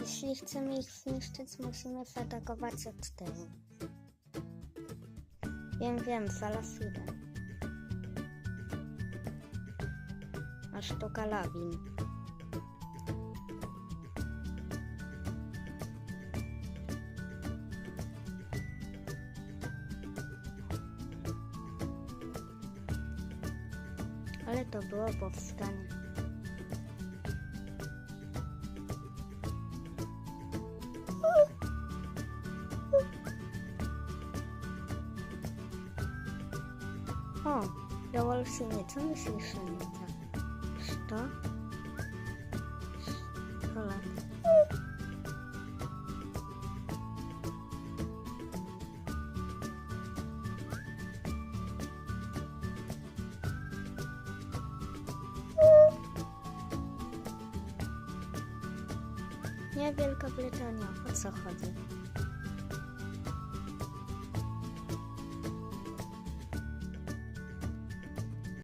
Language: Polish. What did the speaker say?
Jeśli chcemy ich zniszczyć, musimy zaatakować od tyłu. Wiem, wiem, zaraz idę. Aż to kalabin. Ale to było powstanie. O, dowol się nie, co my słyszymy? Tak. Sto. Sto lat. Nie Wielka Brytania, o co chodzi?